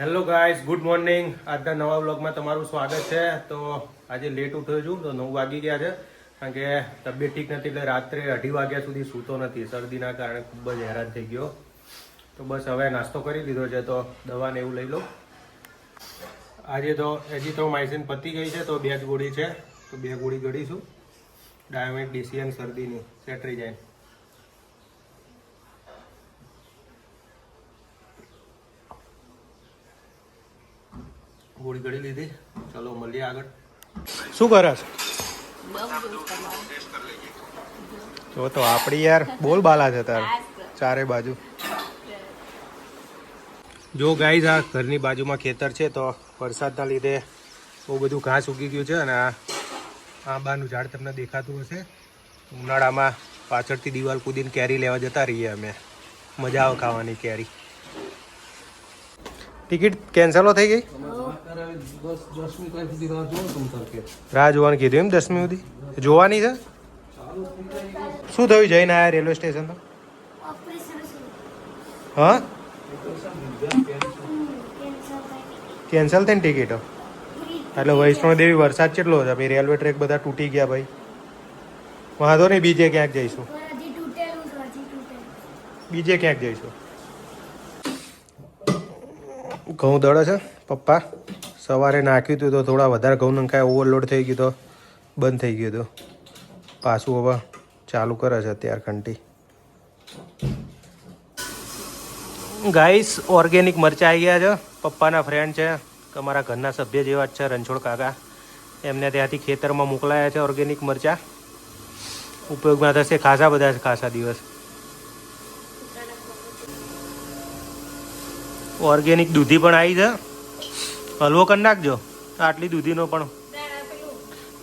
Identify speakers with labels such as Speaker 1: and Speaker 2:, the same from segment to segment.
Speaker 1: Hello guys good morning આજના નવા વ્લોગમાં તમારું સ્વાગત છે. તો આજે લેટ ઉઠ્યો છું, તો નવ વાગી ગયા છે. કારણ કે તબિયત ઠીક નથી એટલે રાત્રે અઢી વાગ્યા સુધી સૂતો નથી. શરદીના કારણે ખૂબ જ હેરાન થઈ ગયો. તો બસ હવે નાસ્તો કરી લીધો છે, તો દવાને એવું લઈ લો આજે તો હજી તો માઇસિન પતી ગઈ છે, તો બે જ ગોળી છે. તો બે ગોળી ગળીશું. ડાયામેટ ડીસીએન શરદીની. સેટરી જાય. ગોળી ગળી લીધી. ચલો મળીએ આગળ. શું કરે જો તો આપણી યાર બોલ બાલા છે તાર. ચારે બાજુ. જો ગાઈઝ આ ઘરની બાજુમાં ખેતર છે તો વરસાદના લીધે બહુ બધું ઘાસ ઉગી ગયું છે અને આ આંબાનું ઝાડ તમને દેખાતું હશે. ઉનાળામાં પાછળથી દિવાલ કૂદીને કેરી લેવા જતા રહીએ અમે. મજા આવે ખાવાની કેરી. ટિકિટ કેન્સલો થઈ ગઈ? રાહ જોવાનું કીધું એમ દસમી સુધી? જોવાની છે? શું થયું જઈને આયા રેલવે સ્ટેશન તો હા? કેન્સલ થઈને ટિકિટો? એટલે વૈષ્ણો દેવી વરસાદ કેટલો છે? ભાઈ, રેલવે ટ્રેક બધા તૂટી ગયા ભાઈ. વાંધો નહીં, બીજે ક્યાંક જઈશું. બીજે ક્યાંક જઈશું. ઘઉં દળે છે? પપ્પા, સવારે નાખ્યું હતું તો થોડા વધારે ઘઉં નંખાય ઓવરલોડ થઈ ગયું તો, બંધ થઈ ગયું હતું પાછું હવે ચાલુ કરે છે અત્યારે ઘંટી. ગાઈસ ઓર્ગેનિક મરચા આવી ગયા છે. પપ્પાના ફ્રેન્ડ છે તમારા ઘરના સભ્ય જેવા જ છે, રણછોડ કાકા. એમને ત્યાંથી ખેતરમાં મોકલાયા છે ઓર્ગેનિક મરચા. ઉપયોગમાં થશે ખાસા બધા ખાસા દિવસ. ઓર્ગેનિક દૂધી પણ આવી છે. હલવો કરી નાખજો. આટલી દૂધીનો પણ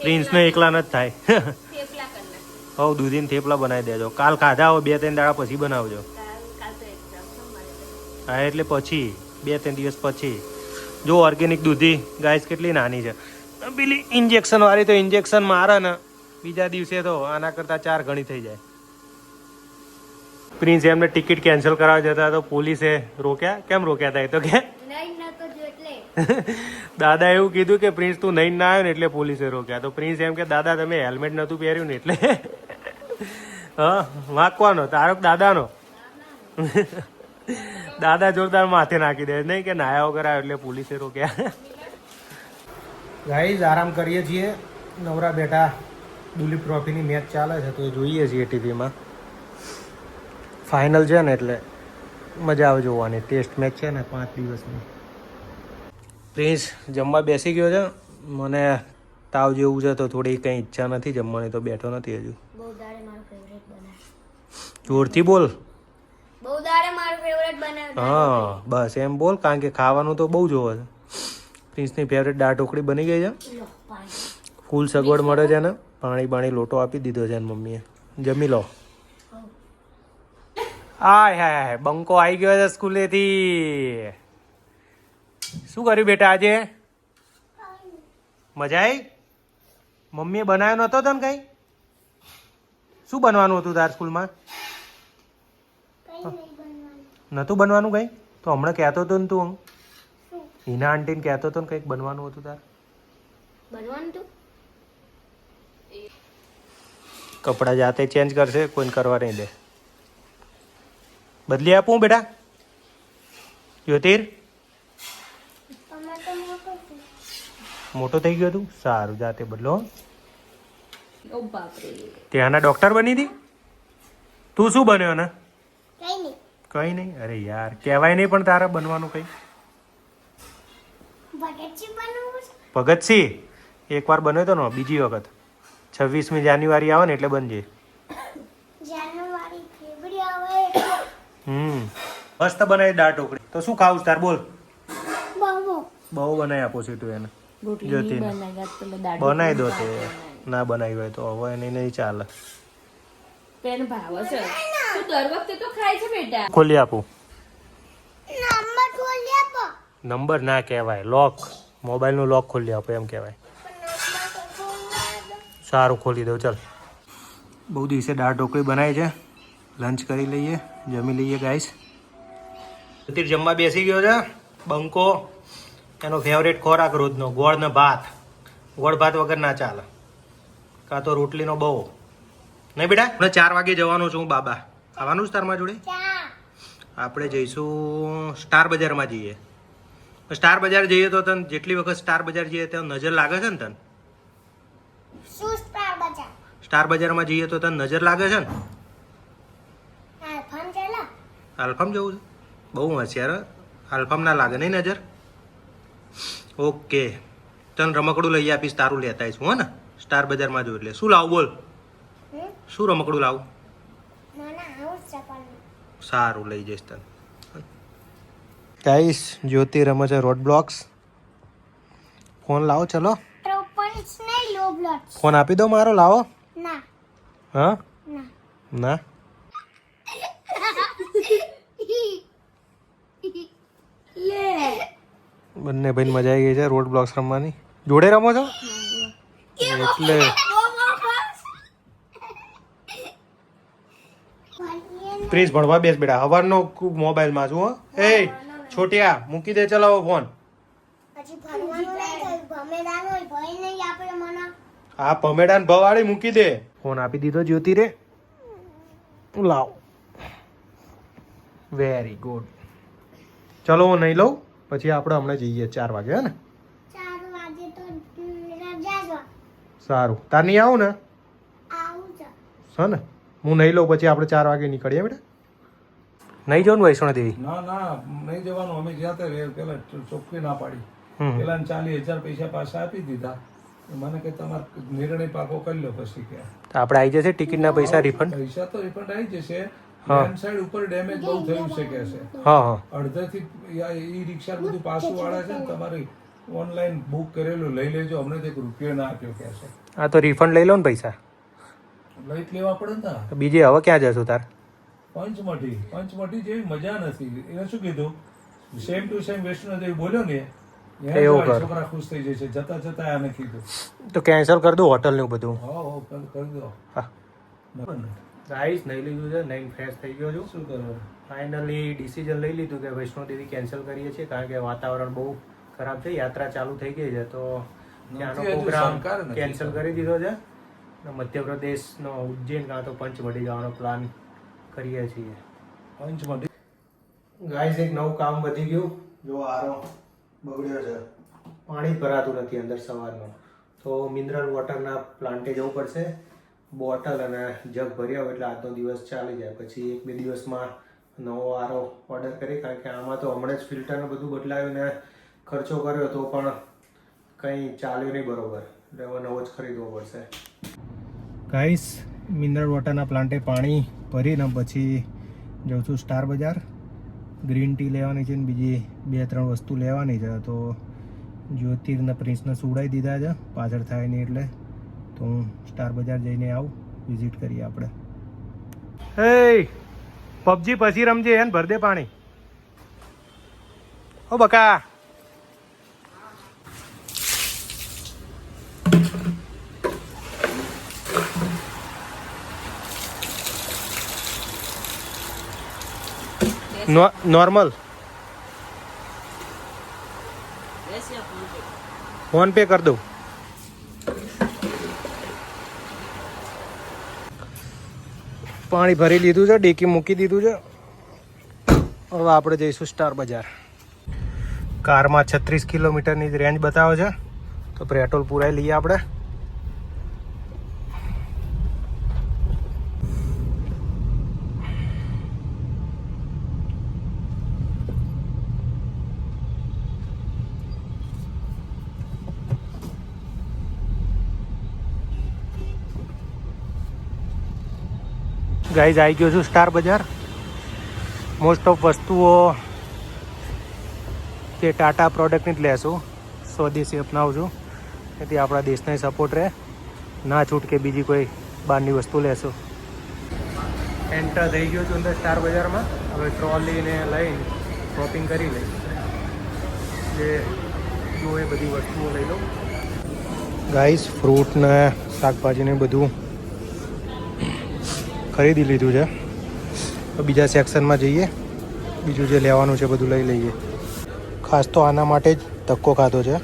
Speaker 1: પ્રિન્સને એકલા જ થાય. હવ, દૂધીને થેપલા બનાવી દેજો. કાલ ખાધા હો બે ત્રણ દાડા પછી બનાવજો. હા, એટલે પછી, બે ત્રણ દિવસ પછી. જો ઓર્ગેનિક દૂધી ગાય કેટલી નાની છે. પેલી ઇન્જેક્શન વાળી તો ઇન્જેક્શન મારે ને બીજા દિવસે તો આના કરતાં ચાર ગણી થઈ જાય. પ્રિન્સ એમને ટિકિટ કેન્સલ કરાવવા જતા તો પોલીસે રોક્યા? કેમ રોક્યા હતા એ તો કે? દાદા એવું કીધું કે પ્રિન્સ તું નહીં ના આવ્યો ને એટલે પોલીસે રોક્યા. તો પ્રિન્સ એમ કે, દાદા, તમે હેલ્મેટ નહોતું પહેર્યું ને એટલે. હા, વાંકવાનો તારો દાદાનો. દાદા જોરદાર માથે નાખી દે. નહીં કે નાયા વગર આવ્યો એટલે પોલીસે રોક્યા. ગાઈઝ આરામ કરીએ છીએ. નવરા બેઠા દુલીપ ટ્રોફીની મેચ ચાલે છે, તો જોઈએ છીએ ટીવીમાં. ફાઇનલ છે ને એટલે મજા આવે જોવાની. ટેસ્ટ મેચ છે ને પાંચ દિવસની. પ્રિન્સ જમવા બેસી ગયો છે. મને તાવ જેવું છે તો થોડી કંઈ ઈચ્છા નથી જમવાની તો બેઠો નથી હજુ. જોરથી બોલ. હા બસ એમ બોલ કારણ કે ખાવાનું તો બહુ જોવે છે. પ્રિન્સની ફેવરેટ દાળ ઢોકળી બની ગઈ છે? ફૂલ સગવડ મળે છે ને પાણી બાણી લોટો આપી દીધો છે મમ્મીએ. જમી લો. આય હાય બંકો આવી ગયો છે સ્કૂલેથી. શું કર્યું બેટા આજે? મજા આવી મમ્મીએ બનાવ્યો નહોતો તને કઈ? શું બનવાનું હતું તાર સ્કૂલમાં? નહોતું બનવાનું કઈ? તો હમણાં કહેતો હતો ને તું હિના આંટીને કહેતો હતો ને કંઈક બનવાનું હતું તાર.
Speaker 2: બનવાનું
Speaker 1: કપડાં જાતે ચેન્જ કરશે કોઈને કરવા નહીં દે. બદલી આપું બેટા. જ્યોતિર મોટો થઈ ગયો તું સારું જાતે બદલો. હો. ત્યાંના ડોક્ટર બની હતી? તું શું બન્યો ને
Speaker 2: કઈ નહીં.
Speaker 1: અરે યાર કહેવાય નહીં પણ તારા બનવાનું કઈ.
Speaker 2: ભગતસિંહ એક
Speaker 1: વાર એકવાર બન્યો હતો ને બીજી વખત. છવ્વીસમી જાન્યુઆરી આવે ને એટલે બનજે.
Speaker 2: જાન્યુઆરી ફેબ્રુઆરી આવે.
Speaker 1: હમ. મસ્ત બનાવી દાળ ઢોકળી. તો શું ખાવું તાર? બોલ.
Speaker 2: બહુ
Speaker 1: બહુ બનાવી આપો છું તું એને.
Speaker 2: રોટલી
Speaker 1: બનાવી દો તે. ના બનાવી હોય તો હવે એને નહીં ચાલે.
Speaker 3: પેન ભાવ છે તું દર વખતે તો ખાય છે બેટા.
Speaker 1: ખોલી આપું.
Speaker 2: નંબર ખોલી આપો.
Speaker 1: નંબર ના કહેવાય. લોક મોબાઈલનું લોક ખોલી આપો એમ કહેવાય. સારું ખોલી દઉં ચાલ. બહુ દિવસે દાળ ઢોકળી બનાવી છે. લંચ કરી લઈએ. જમી લઈએ ગાઈસ જમવા બેસી ગયો છે. બંકો. એનો ફેવરેટ ખોરાક રોજનો ગોળ ને ભાત. ગોળ ભાત વગર ના ચાલે. કાં તો રોટલીનો બહુ. નહીં બેટા? હું ચાર વાગે જવાનું છું બાબા. આવવાનું છે તારમાં જોડે? આપણે જઈશું સ્ટાર બજારમાં જઈએ. સ્ટાર બજાર જઈએ તો તને જેટલી વખત સ્ટાર બજાર જઈએ ત્યાં નજર લાગે છે ને તને?
Speaker 2: સ્ટાર
Speaker 1: બજારમાં જઈએ તો તને નજર લાગે છે ને? આલ્ફામ જવું છે. બહુ હોશિયાર. આલ્ફામ ના લાગે નહીં નજર? ઓકે. તને રમકડું લઈ આપીશ તારું લેતા આવીશ. હો ને સ્ટાર બજારમાં જોયું એટલે શું લાવું બોલ? શું રમકડું લાવું? સારું લઈ જઈશ તને. ગાઈસ જ્યોતિ રમે છે રોડ બ્લોક્સ. ફોન લાવો ચલો. ફોન આપી દો મારો લાવો.
Speaker 2: ના.
Speaker 1: હા?
Speaker 2: ના
Speaker 1: ના
Speaker 3: લે
Speaker 1: બંને ભાઈ મજા આવી ગઈ છે રોડ બ્લોક્સ રમવાની. જોડે રમો છો? એટલે. પ્લીઝ ભણવા બેસ બેટા. હવારનો ખૂબ મોબાઈલમાં છું હો. એ છોટિયા મૂકી દે ચલાવો ફોન.
Speaker 2: હા પમેડા ભમેડાનો
Speaker 1: ભવાળી મૂકી દે. ફોન આપી દીધો જ્યોતિ રે. લાવ. વેરી ગુડ ચલો હું નહીં લઉં. પછી આપણે હમણાં જઈએ ચાર વાગે હે ને?
Speaker 2: ચાર વાગે તો રજા જ
Speaker 1: સારું. તાર નહીં આવું ને?
Speaker 2: આવું છે
Speaker 1: ને? હું નહીં લઉં પછી આપણે ચાર વાગે નીકળીએ બેટા. નહીં જવાનું વૈષ્ણો દેવી?
Speaker 4: ના ના નહીં જવાનું. અમે જ્યાં તે પેલા ચોખ્ખી ના પાડી.
Speaker 1: હમ.
Speaker 4: પેલા ચાલીસ હજાર પૈસા પાછા આપી દીધા. મને કે તમારે નિર્ણય પાકો કરી લો પછી કે.
Speaker 1: આપણે આવી જશે ટિકિટના પૈસા રિફંડ
Speaker 4: પૈસા તો રિફંડ આવી જશે. સાઈડ ઉપર ડેમેજ બહુ થયું છે કે છે.
Speaker 1: હા હા.
Speaker 4: અડધેથી ઈ રિક્ષા બધું પાછું વાળા છે ને તમારે ઓનલાઈન બુક કરેલું લઈ લેજો. અમને તો એક રૂપિયો ના આપ્યો કે છે.
Speaker 1: આ તો રિફંડ લઈ લો ને પૈસા.
Speaker 4: લઈ લેવા પડે ને
Speaker 1: બીજે હવે ક્યાં જશું તાર?
Speaker 4: પંચમઠી પંચમઠી જેવી મજા નથી. એને શું કીધું? સેમ ટુ સેમ વૈષ્ણોદેવી બોલ્યો ને
Speaker 1: એવું કર.
Speaker 4: છોકરા ખુશ થઈ જશે. જતા જતા આને કીધું.
Speaker 1: તો કેન્સલ કરી દો હોટલ ને બધું.
Speaker 4: હા હા કરી દો.
Speaker 1: હા. રાઈસ નહીં લીધું છે નહીં ફ્રેશ થઈ ગયો છું.
Speaker 4: શું કરો?
Speaker 1: ફાઇનલી ડિસિઝન લઈ લીધું કે વૈષ્ણોદેવી કેન્સલ કરીએ છીએ કારણ કે વાતાવરણ બહુ ખરાબ છે યાત્રા ચાલુ થઈ ગઈ છે તો ત્યાંનો પ્રોગ્રામ કેન્સલ કરી દીધો છે. અને મધ્યપ્રદેશનો ઉજ્જૈન કાં તો પંચમઢી જવાનો પ્લાન કરીએ છીએ.
Speaker 4: પંચમઢી?
Speaker 1: ગાઈસ એક નવું કામ વધી ગયું. જો આરો બગડ્યો છે. પાણી જ ભરાતું નથી અંદર સવારમાં તો મિનરલ વોટરના પ્લાન્ટે જવું પડશે બોટલ અને જગ ભર્યા હોય એટલે આજનો દિવસ ચાલી જાય. પછી એક બે દિવસમાં નવો આરો ઓર્ડર કરી, કારણ કે આમાં તો હમણાં જ ફિલ્ટરને બધું બદલાવીને ખર્ચો કર્યો તો પણ કંઈ ચાલ્યું નહીં બરોબર. એટલે હવે નવો જ ખરીદવો પડશે. ગાઈસ મિનરલ વોટરના પ્લાન્ટે પાણી ભરીને પછી જઉં છું સ્ટાર બજાર ગ્રીન ટી લેવાની છે ને બીજી બે ત્રણ વસ્તુ લેવાની છે. તો જ્યોતિર્ના પ્રિન્સને સુવડાવી દીધા છે. પાછળ થાય નહીં એટલે તો હું સ્ટાર બજાર જઈને આવું વિઝિટ કરીએ આપણે. હે પબજી પછી રમજે એને ભર દે પાણી. ઓ બકા. નોર્મલ. ફોન પે કરી દઉં. પાણી ભરી લીધું છે, ડેકી મૂકી દીધું છે. હવે આપણે જઈશું સ્ટાર બજાર. કારમાં છત્રીસ કિલોમીટરની રેન્જ બતાવે છે. તો પેટ્રોલ પુરાઈ લઈએ આપણે. ગાઈઝ આવી ગયો છું સ્ટાર બજાર. મોસ્ટ ઓફ વસ્તુઓ કે ટાટા પ્રોડક્ટની જ લેશું. સ્વદેશી અપનાવું છું એથી આપણા દેશને સપોર્ટ રહે. ના છૂટકે બીજી કોઈ બહારની વસ્તુ લેશું. એન્ટર થઈ ગયો છું અંદર સ્ટાર બજારમાં. હવે ટ્રોલીને લઈને શોપિંગ કરી લઈશ. જે જોઈએ બધી વસ્તુઓ લઈ લઉં. ગાઈસ ફ્રૂટ ને શાકભાજીને બધું ખરીદી લીધું છે. તો બીજા સેક્શનમાં જઈએ. બીજું જે લેવાનું છે બધું લઈ લઈએ. ખાસ તો આના માટે જ ધક્કો ખાધો છે.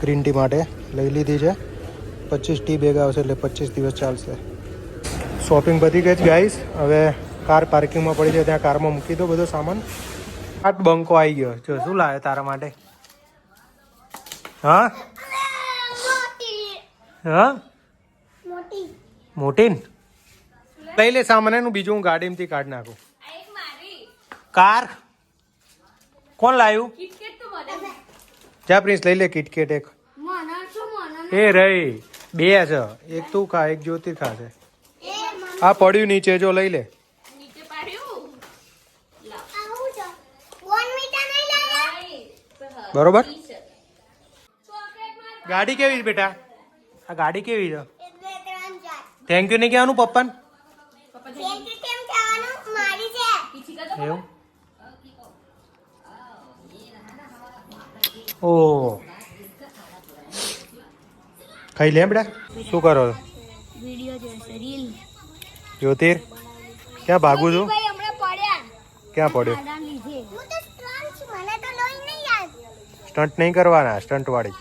Speaker 1: ગ્રીન ટી માટે લઈ લીધી છે. પચીસ ટી બેગ આવશે એટલે પચીસ દિવસ ચાલશે. શોપિંગ બધી ગઈ જ ગાઈશ હવે કાર પાર્કિંગમાં પડી છે ત્યાં કારમાં મૂકી દો બધો સામાન. આટ બંકો આવી ગયો. જો શું લાવે તારા માટે? હા? હા?
Speaker 2: મોટી.
Speaker 1: મોટી ને? લઈ લે સામાન એનું બીજું હું ગાડીમાંથી કાઢી નાખું. કાર? કોણ લાવ્યું જા પ્રિન્સ લઈ લે કિટકેટ એક. એ રહી. બે છે. એક તું ખા એક જ્યોતિ
Speaker 2: ખા છે
Speaker 1: આ પડ્યું નીચે જો લઈ લે. બરોબર? ગાડી કેવી છે બેટા? આ ગાડી કેવી છે? થેન્ક યુ નહીં કહેવાનું પપ્પાને
Speaker 3: પપ્પા
Speaker 2: કેમ કે કેમ કહેવાનું મારી છે
Speaker 3: પીછી કરતો
Speaker 1: એવું ઓ ખાઈ લે બેટા શું કરો જ્યોતિર ક્યાં ભાગું છું ક્યાં પડ્યો સ્ટન્ટ નહીં કરવાના સ્ટન્ટ વાળી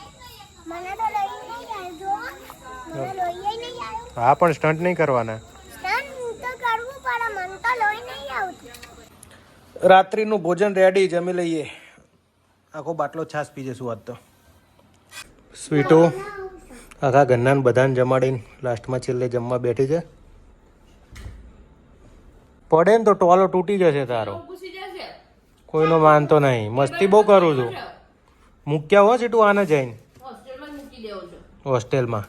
Speaker 1: હા પણ સ્ટન્ટ નહીં કરવાના
Speaker 2: સ્ટન્ટ તો કરવું પડે મને તો લોહી નહીં આવતું
Speaker 1: રાત્રિનું ભોજન રેડી જમી લઈએ. આખો બાટલો છાશ પી જશું આજ તો. સ્વીટો આખા ઘરના બધાને જમાડીને લાસ્ટમાં છેલ્લે જમવા બેઠી છે. પડે ને તો ટોલો તૂટી જશે તારો. કોઈનો માનતો નહીં. મસ્તી બહુ કરું છું. મૂક્યા હો સીટું આને જઈને.
Speaker 3: હોસ્ટેલમાં જ મૂકી દેવો છો
Speaker 1: હોસ્ટેલમાં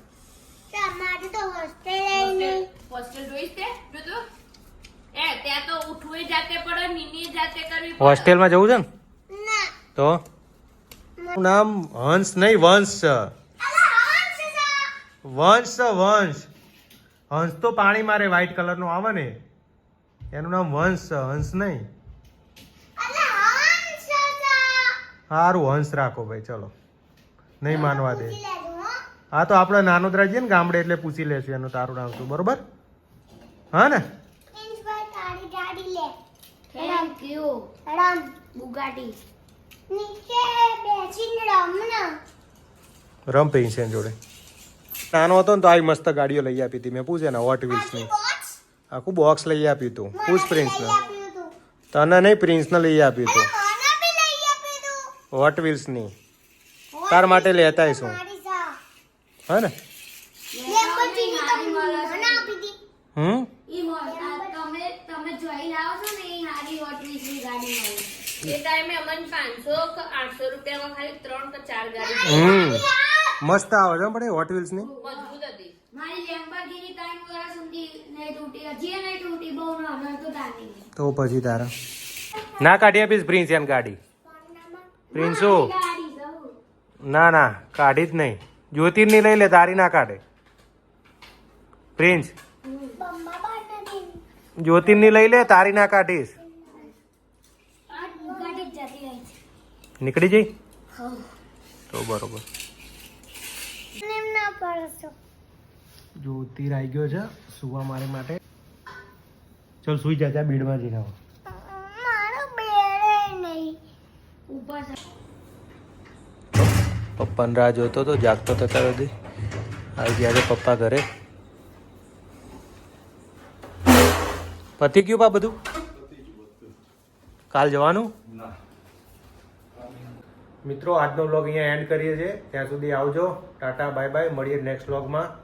Speaker 2: તમારે તો હોસ્ટેલ નહીં
Speaker 3: હોસ્ટેલ જોઈશ તે જો તો એ ત્યાં તો ઉઠવું જાતે પડો નીની જાતે કરવી પડે.
Speaker 1: હોસ્ટેલમાં જવું છે ને?
Speaker 2: ના.
Speaker 1: તો? નામ હંસ નહીં વંશ છે.
Speaker 2: અલા હંસ છે
Speaker 1: વંશ. વંશ હંસ તો પાણી મારે વ્હાઈટ કલરનો આવે ને. એનું નામ વંશ છે હંસ નહીં.
Speaker 2: અલા હંસ છે
Speaker 1: સારું હંસ રાખો ભાઈ ચલો. નહીં માનવા દે.
Speaker 2: હા
Speaker 1: તો આપણે નાનોદરા જઈએ ને ગામડે એટલે પૂછી લેશું એનું તારું નામ શું બરોબર? હા ને
Speaker 2: પ્રિન્સભાઈ તારી ગાડી લે
Speaker 3: થેન્ક યુ
Speaker 2: હેરામ
Speaker 3: બુગાટી
Speaker 2: નીચે બેસીને રમ પે
Speaker 1: રમ જોડે. નાનો હતો ને તો આવી મસ્ત ગાડીઓ લઈ આપી હતી. મેં પૂછે ને હોટ વ્હીલ્સની આખું બોક્સ લઈ આપ્યું હતું. પૂછ પ્રિન્સને તને નહીં પ્રિન્સને લઈ આપ્યું હતું.
Speaker 2: મને બી લઈ
Speaker 1: હોટ વ્હીલ્સની તાર માટે લેતા
Speaker 2: શું
Speaker 1: હે ને?
Speaker 2: લેમ્બોર્ગિની તો મને આપી દી
Speaker 1: હમ?
Speaker 3: તમે જોઈ લાવો છો ને એ હારી હોટ વીસની ગાડી મળે એ ટાઈમે અમને પાંચસો કે આઠસો રૂપિયામાં ખાલી ત્રણ કે ચાર ગાડી
Speaker 1: હમ. મસ્ત આવે છે પણ હોટ વ્હીલ્સની
Speaker 3: મજબૂત હતી.
Speaker 5: મારી લેમ્બોર્ગિની ત્રણ વર્ષ સુધી નહીં તૂટી હજી નહીં તૂટી બહુ નાનો તો
Speaker 1: પછી તારા. ના કાઢી આપીશ પ્રિન્સ એમ ગાડી. પ્રિન્સુ ના ના કાઢી જ નહીં. જ્યોતિરની લઈ લે તારી ના કાઢે. પ્રિન્સ જ્યોતિરની લઈ લે તારી ના કાઢીશ
Speaker 5: આ ગાડી જ જતી રહી છે
Speaker 1: નીકળી જઈ? તો બરોબર.
Speaker 2: જો
Speaker 1: તીર આવી ગયો છે સુવા મારે માટે. ચલ સુઈ જા ત્યાં બીડમાં જઈને આવો.
Speaker 2: મારો બેરે નહીં.
Speaker 5: ઉપર છે.
Speaker 1: પપ્પાને રાહ જોતો તો જાગતો થતા બધી આવી ગયા છે પપ્પા ઘરે. પતી ગયું બા બધું? કાલ જવાનું? મિત્રો, આજનો વ્લોગ અહીંયા એન્ડ કરીએ છીએ. ત્યાં સુધી આવજો. ટાટા બાય બાય મળીએ નેક્સ્ટ વ્લોગમાં